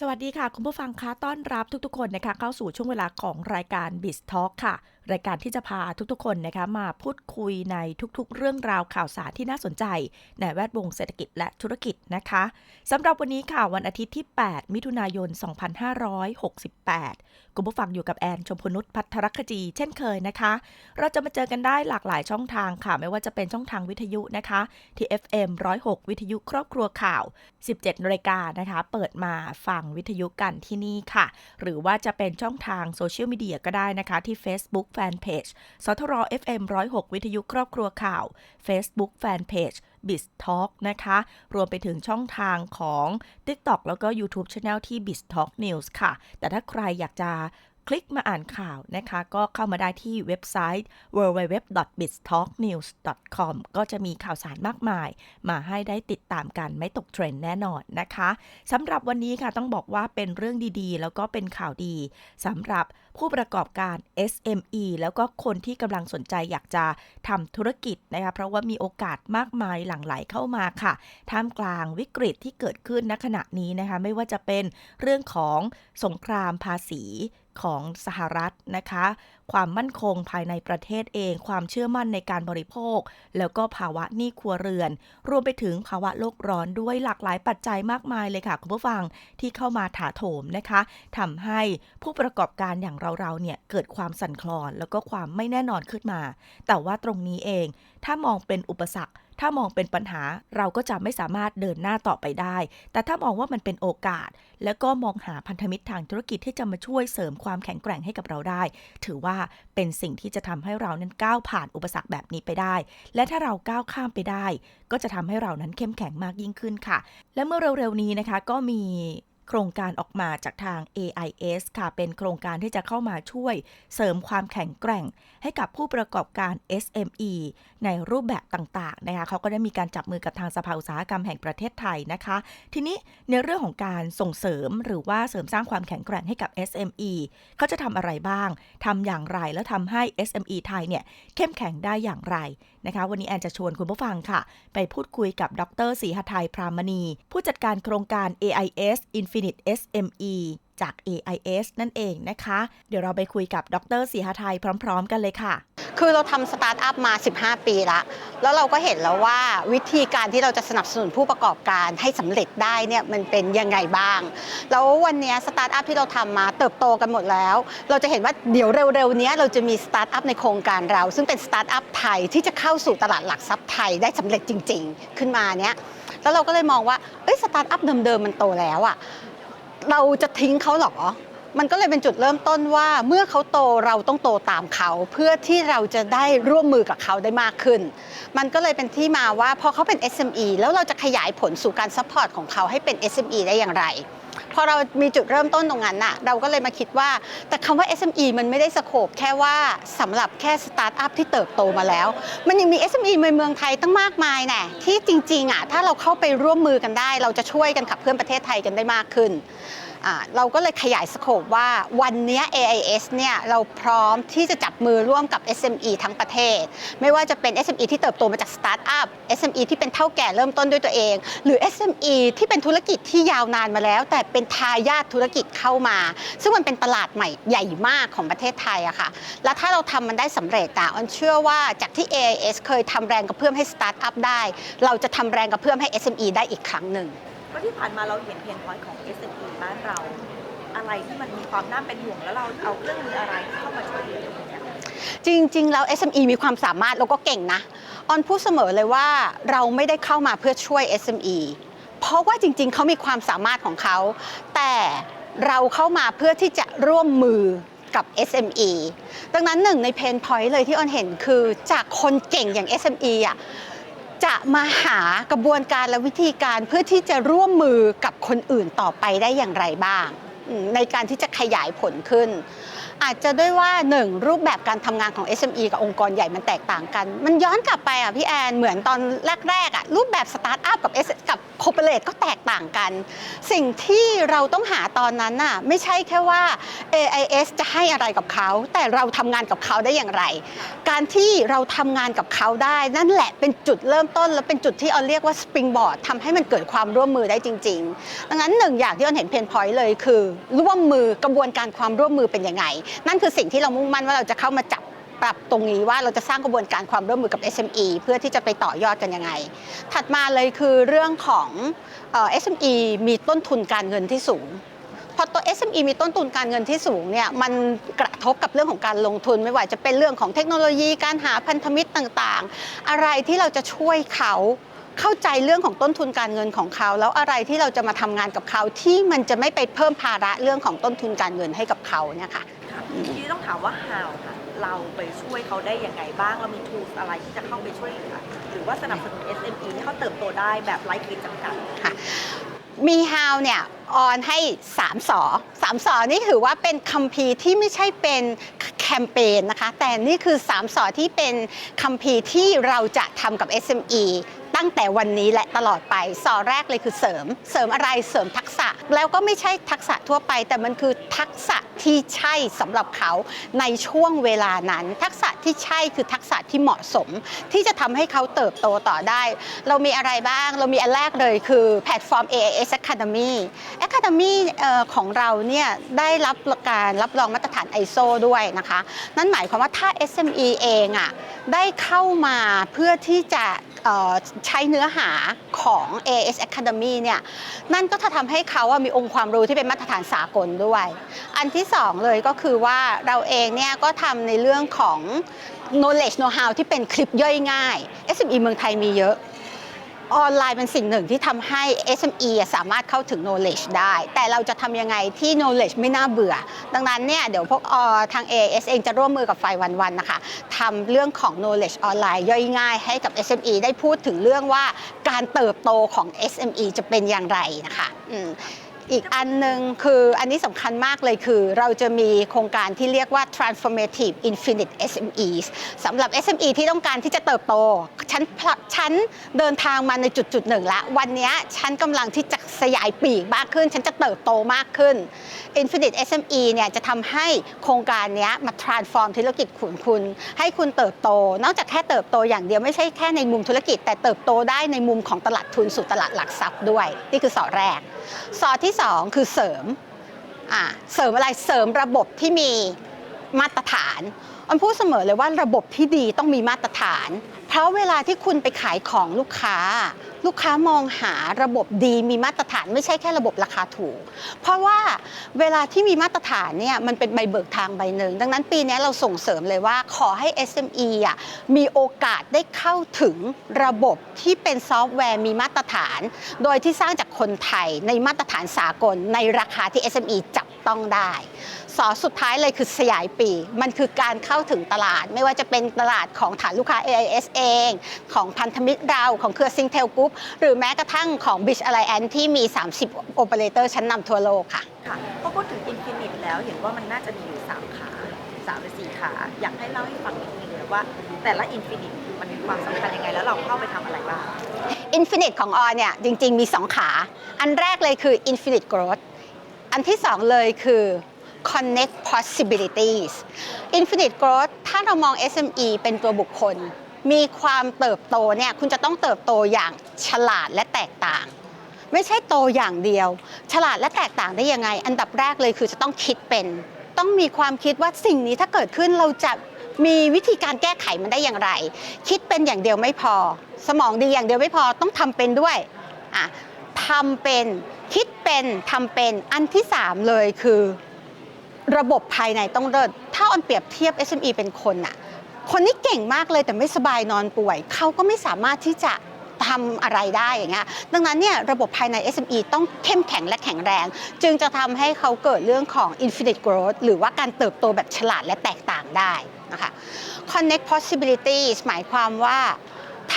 สวัสดีค่ะ คุณผู้ฟังคะต้อนรับทุกๆ คนนะคะเข้าสู่ช่วงเวลาของรายการ b i z Talk ค่ะ รายการที่จะพาทุกๆคนนะคะมาพูดคุยในทุกๆ เรื่องราวข่าวสารที่น่าสนใจ ในแวดวงเศรษฐกิจและธุรกิจนะคะสำหรับวันนี้ค่ะวันอาทิตย์ที่ 8 มิถุนายน 2568 คุณผู้ฟังอยู่กับแอนชมพนุษย์พัทรคจีเช่นเคยนะคะ เราจะมาเจอกันได้หลากหลายช่องทางค่ะ ไม่ว่าจะเป็นช่องทางวิทยุนะคะที่ FM 106 วิทยุครอบครัวข่าว 17นาฬิกานะคะ เปิดมาฟังวิทยุกันที่นี่ค่ะ หรือว่าจะเป็นช่องทางโซเชียลมีเดียก็ได้นะคะที่ Facebook แฟนเพจสทร FM106 วิทยุครอบครัวข่าว Facebook แฟนเพจ b i z Talk นะคะ รวมไปถึงช่องทางของ TikTok แล้วก็ YouTube Channel ที่ b i z Talk News ค่ะ แต่ถ้าใครอยากจะ คลิกมาอ่านข่าวนะคะ ก็เข้ามาได้ที่เว็บไซต์ www.biztalknews.com ก็จะมีข่าวสารมากมาย มาให้ได้ติดตามกันไม่ตกเทรนด์แน่นอนนะคะสำหรับวันนี้ค่ะต้องบอกว่าเป็นเรื่องดีๆ แล้วก็เป็นข่าวดีสำหรับผู้ประกอบการ SME แล้วก็คนที่กำลังสนใจอยากจะทำธุรกิจนะคะเพราะว่ามีโอกาสมากมายหลั่งไหลเข้ามาค่ะ ท่ามกลางวิกฤตที่เกิดขึ้นณขณะนี้นะคะ ไม่ว่าจะเป็นเรื่องของสงครามภาษี ของสหรัฐนะคะ ความมั่นคงภายในประเทศเอง ความเชื่อมั่นในการบริโภค แล้วก็ภาวะหนี้ครัวเรือน รวมไปถึงภาวะโลกร้อนด้วยหลากหลายปัจจัยมากมายเลยค่ะ คุณผู้ฟังที่เข้ามาถาโถมนะคะทำให้ผู้ประกอบการอย่างเราๆเนี่ยเกิดความสั่นคลอน แล้วก็ความไม่แน่นอนขึ้นมา แต่ว่าตรงนี้เองถ้ามองเป็นอุปสรรค ถ้ามองเป็นปัญหาเราก็จะไม่สามารถเดินหน้าต่อไปได้ แต่ถ้ามองว่ามันเป็นโอกาส แล้วก็มองหาพันธมิตรทางธุรกิจที่จะมาช่วยเสริมความแข็งแกร่งให้กับเราได้ ถือว่าเป็นสิ่งที่จะทำให้เรานั้นก้าวผ่านอุปสรรคแบบนี้ไปได้ และถ้าเราก้าวข้ามไปได้ ก็จะทำให้เรานั้นเข้มแข็งมากยิ่งขึ้นค่ะ และเมื่อเร็วๆนี้นะคะก็มี โครงการออกมาจากทาง AIS ค่ะเป็นโครงการที่จะเข้ามาช่วยเสริมความแข็งแกร่ง ให้กับผู้ประกอบการ SME ในรูปแบบต่างๆนะคะเขาก็ได้มีการจับมือกับทางสภาอุตสาหกรรมแห่งประเทศไทยนะคะ ทีนี้ในเรื่องของการส่งเสริมหรือว่าเสริมสร้างความแข็งแกร่งให้กับ SME เขาจะทำอะไรบ้าง ทำอย่างไรแล้วทำให้ SME ไทยเนี่ยเข้มแข็งได้อย่างไรนะคะ วันนี้แอนจะชวนคุณผู้ฟังค่ะ ไปพูดคุยกับดรศรีหทัยพรามณี ผู้จัดการโครงการ AIS In Infinite SME จาก AIS นั่นเองนะคะ เดี๋ยวเราไปคุยกับดรศรีหทัยพร้อม ๆ กันเลยค่ะ คือเราทำสตาร์ทอัพมา 15 ปีละแล้วเราก็เห็นแล้วว่าวิธีการที่เราจะสนับสนุนผู้ประกอบการให้สำเร็จได้เนี่ยมันเป็นยังไงบ้าง แล้ววันนี้สตาร์ทอัพที่เราทำมาเติบโตกันหมดแล้ว เราจะเห็นว่าเดี๋ยวเร็วๆนี้เราจะมีสตาร์ทอัพในโครงการเรา ซึ่งเป็นสตาร์ทอัพไทยที่จะเข้าสู่ตลาดหลักทรัพย์ไทยได้สำเร็จจริง ๆ ขึ้นมาเนี้ย แล้วเราก็เลยมองว่าเอ้ยสตาร์ทอัพเดิมๆมันโตแล้วอะเราจะทิ้งเขาหรอมันก็เลยเป็นจุดเริ่มต้นว่าเมื่อเขาโตเราต้องโตตามเขา เพื่อที่เราจะได้ร่วมมือกับเขาได้มากขึ้น มันก็เลยเป็นที่มาว่าพอเขาเป็น SME แล้วเราจะขยายผลสู่การซัพพอร์ตของเขาให้เป็น SME ได้อย่างไร พอเรามีจุดเริ่มต้นตรงนั้นน่ะเราก็เลยมาคิดว่า แต่คำว่า SME มันไม่ได้สโคบแค่ว่าสำหรับแค่สตาร์ทอัพที่เติบโตมาแล้ว มันยังมี SME ในเมืองไทยตั้งมากมายแน่ที่จริงๆอะถ้าเราเข้าไปร่วมมือกันได้ เราจะช่วยกันขับเคลื่อนประเทศไทยกันได้มากขึ้น เราก็เลยขยายสโคปว่าวันนี้ AIS เนี่ยเราพร้อมที่จะจับมือร่วมกับ SME ทั้งประเทศ ไม่ว่าจะเป็น SME ที่เติบโตมาจากสตาร์ทอัพ SME ที่เป็นเท่าแก่เริ่มต้นด้วยตัวเอง หรือ SME ที่เป็นธุรกิจที่ยาวนานมาแล้ว แต่เป็นทายาทธุรกิจเข้ามา ซึ่งมันเป็นตลาดใหม่ใหญ่มากของประเทศไทยอะค่ะ และถ้าเราทำมันได้สำเร็จอะออนเชื่อว่าจากที่ AIS เคยทำแรงกระเพื่อมให้สตาร์ทอัพได้ เราจะทำแรงกระเพื่อมให้ SME ได้อีกครั้งหนึ่ง ก็ที่ผ่านมาเราเห็นเพนพอยต์ของ SME บ้านเรา อะไรที่มันมีความน่าเป็นห่วงแล้วเราเอาเครื่องมืออะไรเข้ามาช่วยเหลือตรงนี้ยจริง ๆ แล้ว SME มีความสามารถแล้วก็เก่งนะ ออนพูดเสมอเลยว่าเราไม่ได้เข้ามาเพื่อช่วย SME เพราะว่าจริง ๆ เขามีความสามารถของเขา แต่เราเข้ามาเพื่อที่จะร่วมมือกับ SME ดังนั้นหนึ่งในเพนพอยต์เลยที่ออนเห็นคือจากคนเก่งอย่าง SME อะ จะมาหากระบวนการและวิธีการเพื่อที่จะร่วมมือกับคนอื่นต่อไปได้อย่างไรบ้าง ในการที่จะขยายผลขึ้น อาจจะด้วยว่าหนึ่งรูปแบบการทำงานของ SME กับองค์กรใหญ่มันแตกต่างกัน มันย้อนกลับไปอะพี่แอนเหมือนตอนแรกๆอะรูปแบบสตาร์ทอัพกับ S กับโคเปเรตก็แตกต่างกัน สิ่งที่เราต้องหาตอนนั้นน่ะไม่ใช่แค่ว่า AIS จะให้อะไรกับเขา แต่เราทำงานกับเขาได้อย่างไร การที่เราทำงานกับเขาได้ นั่นแหละเป็นจุดเริ่มต้น และเป็นจุดที่ออนเรียกว่าสปริงบอร์ดทำให้มันเกิดความร่วมมือได้จริง ๆ ดังนั้นหนึ่งอย่างที่ออนเห็นเพนพอยต์เลยคือ ร่วมมือกระบวนการความร่วมมือเป็นยังไงนั่นคือสิ่งที่เรามุ่งมั่นว่าเราจะเข้ามาจับปรับตรงนี้ว่าเราจะสร้างกระบวนการความร่วมมือกับ SME เพื่อที่จะไปต่อยอดกันยังไง ถัดมาเลยคือเรื่องของเอ่อ SME มีต้นทุนการเงินที่สูง พอตัว SME มีต้นทุนการเงินที่สูงเนี่ยมันกระทบกับเรื่องของการลงทุนไม่ว่าจะเป็นเรื่องของเทคโนโลยีการหาพันธมิตรต่างๆ อะไรที่เราจะช่วยเขาเข้าใจเรื่องของต้นทุนการเงินของเขา แล้วอะไรที่เราจะมาทำงานกับเขาที่มันจะไม่ไปเพิ่มภาระเรื่องของต้นทุนการเงินให้กับเขาเนี่ยค่ะค่ะ ทีนี้ต้องถามว่า how ค่ะเราไปช่วยเขาได้ยังไงบ้าง เรามี tools อะไรที่จะเข้าไปช่วยเหลือหรือว่าสนับสนุน SME ให้เขาเติบโตได้แบบไร้ขีดจำกัดมี how เนี่ยออนให้3สอ3สอนี่ถือว่าเป็นคัมภีร์ที่ไม่ใช่เป็นแคมเปญนะคะ แต่นี่คือ3สอที่เป็นคัมภีร์ที่เราจะทำกับ SME ตั้งแต่วันนี้และตลอดไปสอแรกเลยคือเสริม เสริมอะไรเสริมทักษะ แล้วก็ไม่ใช่ทักษะทั่วไป แต่มันคือทักษะที่ใช่สำหรับเขาในช่วงเวลานั้น ทักษะที่ใช่คือทักษะที่เหมาะสม ที่จะทำให้เขาเติบโตต่อได้ เรามีอะไรบ้าง เรามีอันแรกเลยคือแพลตฟอร์ม AIS Academy Academy ของเราเนี่ยได้รับการรับรองมาตรฐาน ISO ด้วยนะคะ นั่นหมายความว่าถ้า SME เองอะได้เข้ามาเพื่อที่จะ ใช้เนื้อหาของ AS Academy เนี่ยนั่นก็จะทำให้เขามีองค์ความรู้ที่เป็นมาตรฐานสากลด้วย อันที่สองเลยก็คือว่าเราเองเนี่ยก็ทำในเรื่องของ knowledge know how ที่เป็นคลิปย่อยง่าย SME เมืองไทยมีเยอะ ออนไลน์เป็นสิ่งหนึ่งที่ทำให้ SME อะสามารถเข้าถึง knowledge ได้ แต่เราจะทำยังไงที่ knowledge ไม่น่าเบื่อ ดังนั้นเนี่ยเดี๋ยวพวกอทาง AS เองจะร่วมมือกับไฟวันวันนะคะทำเรื่องของ knowledge ออนไลน์ย่อยง่ายให้กับ SME ได้พูดถึงเรื่องว่าการเติบโตของ SME จะเป็นอย่างไรนะคะ อีกอันหนึ่งคืออันนี้สำคัญมากเลยคือ เราจะมีโครงการที่เรียกว่า transformative infinite SMEs สำหรับ SME ที่ต้องการที่จะเติบโตฉันพลฉันเดินทางมาในจุดจุดหนึ่งละวันนี้ฉันกำลังที่จะสยายปีกมากขึ้น ฉันจะเติบโตมากขึ้น Infinite SME เนี่ยจะทำให้โครงการนี้มา transform ธุรกิจของคุณ ให้คุณเติบโต นอกจากแค่เติบโตอย่างเดียวไม่ใช่แค่ในมุมธุรกิจ แต่เติบโตได้ในมุมของตลาดทุนสู่ตลาดหลักทรัพย์ด้วย นี่คือสอแรก สอที่สองคือเสริมอ่าเสริมอะไรเสริมระบบที่มีมาตรฐานอันพูดเสมอเลยว่าระบบที่ดีต้องมีมาตรฐาน ราะเวลาที่คุณไปขายของลูกค้า ลูกค้ามองหาระบบดีมีมาตรฐานไม่ใช่แค่ระบบราคาถูก เพราะว่าเวลาที่มีมาตรฐานเนี่ยมันเป็นใบเบิกทางใบหนึ่ง ดังนั้นปีนี้เราส่งเสริมเลยว่าขอให้ SME อะมีโอกาสได้เข้าถึงระบบที่เป็นซอฟต์แวร์มีมาตรฐาน โดยที่สร้างจากคนไทยในมาตรฐานสากลในราคาที่ SME จับ ต้องได้ สอสุดท้ายเลยคือสยายปีกมันคือการเข้าถึงตลาด ไม่ว่าจะเป็นตลาดของฐานลูกค้า AIS เอง ของพันธมิตรเราของเครือซิงเทลกรุ๊ปหรือแม้กระทั่งของ Bridge Alliance ที่มี 30 โอเปอเรเตอร์ชั้นนำทั่วโลกค่ะค่ะพอพูดถึง Infinite แล้วเห็นว่ามันน่าจะมีอยู่ 3 ขา3หรือ4ขา อยากให้เล่าให้ฟังนิดนึงเลยว่า แต่ละ Infinite มันมีความสำคัญยังไง แล้วเราเข้าไปทำอะไรบ้าง Infinite ของออเนี่ยจริง ๆ มี 2 ขา อันแรกเลยคือ Infinite Growth อันที่2เลยคือ Connect Possibilities Infinite Growth ถ้าเรามอง SME เป็นตัวบุคคล มีความเติบโตเนี่ยคุณจะต้องเติบโตอย่างฉลาดและแตกต่าง ไม่ใช่โตอย่างเดียว ฉลาดและแตกต่างได้ยังไง อันดับแรกเลยคือจะต้องคิดเป็น ต้องมีความคิดว่าสิ่งนี้ถ้าเกิดขึ้นเราจะมีวิธีการแก้ไขมันได้อย่างไร คิดเป็นอย่างเดียวไม่พอ สมองดีอย่างเดียวไม่พอต้องทำเป็นด้วยอะ ทำเป็นคิดเป็นทำเป็นอันที่สามเลยคือ ระบบภายในต้องเลิศถ้าออนเปรียบเทียบ SME เป็นคนอะคนนี้เก่งมากเลยแต่ไม่สบายนอนป่วย เขาก็ไม่สามารถที่จะทำอะไรได้อย่างเงี้ยดังนั้นเนี่ยระบบภายใน SME ต้องเข้มแข็งและแข็งแรง จึงจะทำให้เขาเกิดเรื่องของ infinite growth หรือว่าการเติบโตแบบฉลาดและแตกต่างได้นะคะ connect possibilities หมายความว่า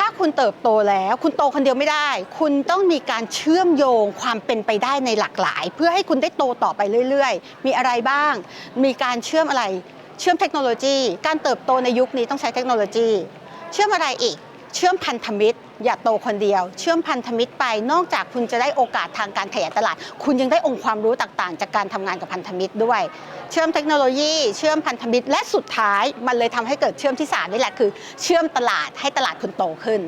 ถ้าคุณเติบโตแล้ว คุณโตคนเดียวไม่ได้ คุณต้องมีการเชื่อมโยงความเป็นไปได้ในหลากหลาย เพื่อให้คุณได้โตต่อไปเรื่อย ๆ มีอะไรบ้าง มีการเชื่อมอะไร เชื่อมเทคโนโลยี การเติบโตในยุคนี้ต้องใช้เทคโนโลยี เชื่อมอะไรอีก เชื่อมพันธมิตร อย่าโตคนเดียว เชื่อมพันธมิตรไป นอกจากคุณจะได้โอกาสทางการขยายตลาด คุณยังได้องค์ความรู้ต่างๆ จากการทำงานกับพันธมิตรด้วย เชื่อมเทคโนโลยี เชื่อมพันธมิตร และสุดท้ายมันเลยทำให้เกิดเชื่อมที่สามนี่แหละคือ เชื่อมตลาดให้ตลาดคุณโตขึ้น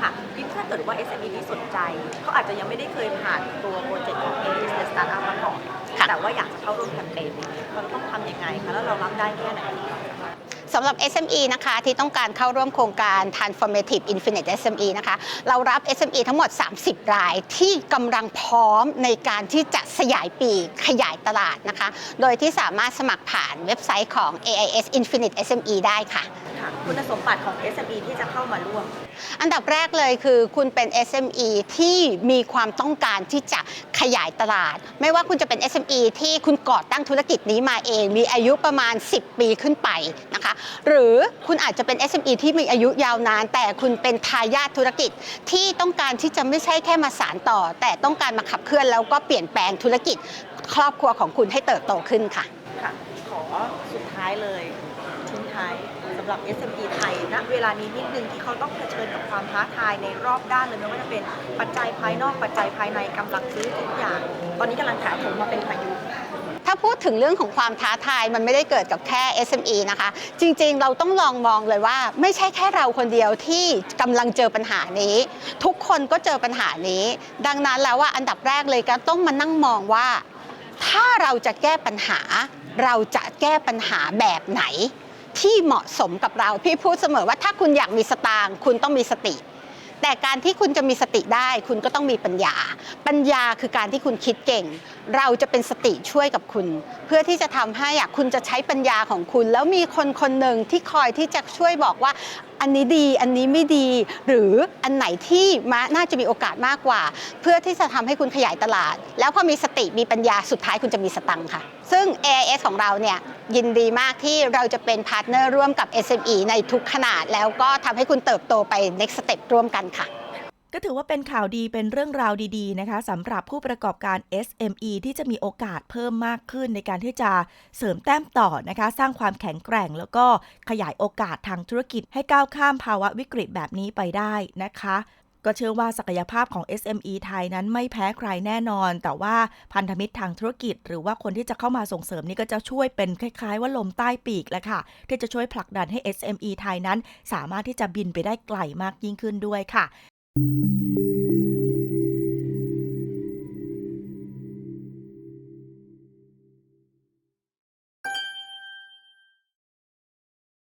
ค่ะยิ่งถ้าเกิดว่า SME ที่สนใจเขาอาจจะยังไม่ได้เคยผ่านตัวโปรเจกต์ของ A Business Startup มาก่อนค่ะแต่ว่าอยากจะเข้าร่วมแคมเปญนี้เราต้องทำยังไงคะแล้วเรารับได้แค่ไหน สำหรับ SME นะคะที่ต้องการเข้าร่วมโครงการ Transformative Infinite SME นะคะ เรารับ SME ทั้งหมด 30 รายที่กำลังพร้อมในการที่จะสยายปีขยายตลาดนะคะ โดยที่สามารถสมัครผ่านเว็บไซต์ของ AIS Infinite SME ได้ค่ะ ค่ะคุณสมบัติของ SME ที่จะเข้ามาร่วม อันดับแรกเลยคือคุณเป็น SME ที่มีความต้องการที่จะขยายตลาด ไม่ว่าคุณจะเป็น SME ที่คุณก่อตั้งธุรกิจนี้มาเอง มีอายุประมาณ 10 ปีขึ้นไปนะคะ หรือคุณอาจจะเป็น SME ที่มีอายุยาวนาน แต่คุณเป็นทายาทธุรกิจที่ต้องการที่จะไม่ใช่แค่มาสานต่อ แต่ต้องการมาขับเคลื่อนแล้วก็เปลี่ยนแปลงธุรกิจ ครอบครัวของคุณให้เติบโตขึ้นค่ะ ค่ะ ขอสุดท้ายเลยทิ้งท้ายสำ หรับ SME ไทยณเวลานี้นิดนึงที่เขาต้องเผชิญกับความท้าทายในรอบด้านเลยไม่ว่าจะเป็นปัจจัยภายนอกปัจจัยภายในกำลังซื้อทุกอย่าง ตอนนี้กำลังถาถมมาเป็นพายุถ้าพูดถึงเรื่องของความท้าทายมันไม่ได้เกิดกับแค่ SME นะคะ จริงๆ เราต้องลองมองเลยว่า ไม่ใช่แค่เราคนเดียวที่กำลังเจอปัญหานี้ ทุกคนก็เจอปัญหานี้ ดังนั้นแล้วว่าอันดับแรกเลยก็ต้องมานั่งมองว่า ถ้าเราจะแก้ปัญหา เราจะแก้ปัญหาแบบไหน ที่เหมาะสมกับเรา พี่พูดเสมอว่าถ้าคุณอยากมีสตางค์คุณต้องมีสติ แต่การที่คุณจะมีสติได้ คุณก็ต้องมีปัญญา ปัญญาคือการที่คุณคิดเก่ง เราจะเป็นสติช่วยกับคุณ เพื่อที่จะทำให้อะคุณจะใช้ปัญญาของคุณ แล้วมีคนคนหนึ่งที่คอยที่จะช่วยบอกว่าอันนี้ดีอันนี้ไม่ดี หรืออันไหนที่มาน่าจะมีโอกาสมากกว่า เพื่อที่จะทำให้คุณขยายตลาด แล้วพอมีสติมีปัญญาสุดท้ายคุณจะมีสตังค์ค่ะ ซึ่ง AIS ของเราเนี่ยยินดีมากที่เราจะเป็นพาร์ทเนอร์ร่วมกับ SME ในทุกขนาด แล้วก็ทำให้คุณเติบโตไป next step ร่วมกันค่ะ ก็ถือว่าเป็นข่าวดีเป็นเรื่องราวดีๆนะคะสำหรับผู้ประกอบการ SME ที่จะมีโอกาสเพิ่มมากขึ้นในการที่จะเสริมแต้มต่อนะคะ สร้างความแข็งแกร่ง แล้วก็ขยายโอกาสทางธุรกิจให้ก้าวข้ามภาวะวิกฤตแบบนี้ไปได้นะคะก็เชื่อว่าศักยภาพของ SME ไทยนั้นไม่แพ้ใครแน่นอน แต่ว่าพันธมิตรทางธุรกิจ หรือว่าคนที่จะเข้ามาส่งเสริมนี่ก็จะช่วยเป็นคล้ายๆ ว่าลมใต้ปีกแหละค่ะ ที่จะช่วยผลักดันให้ SME ไทยนั้น สามารถที่จะบินไปได้ไกลมากยิ่งขึ้นด้วยค่ะ Música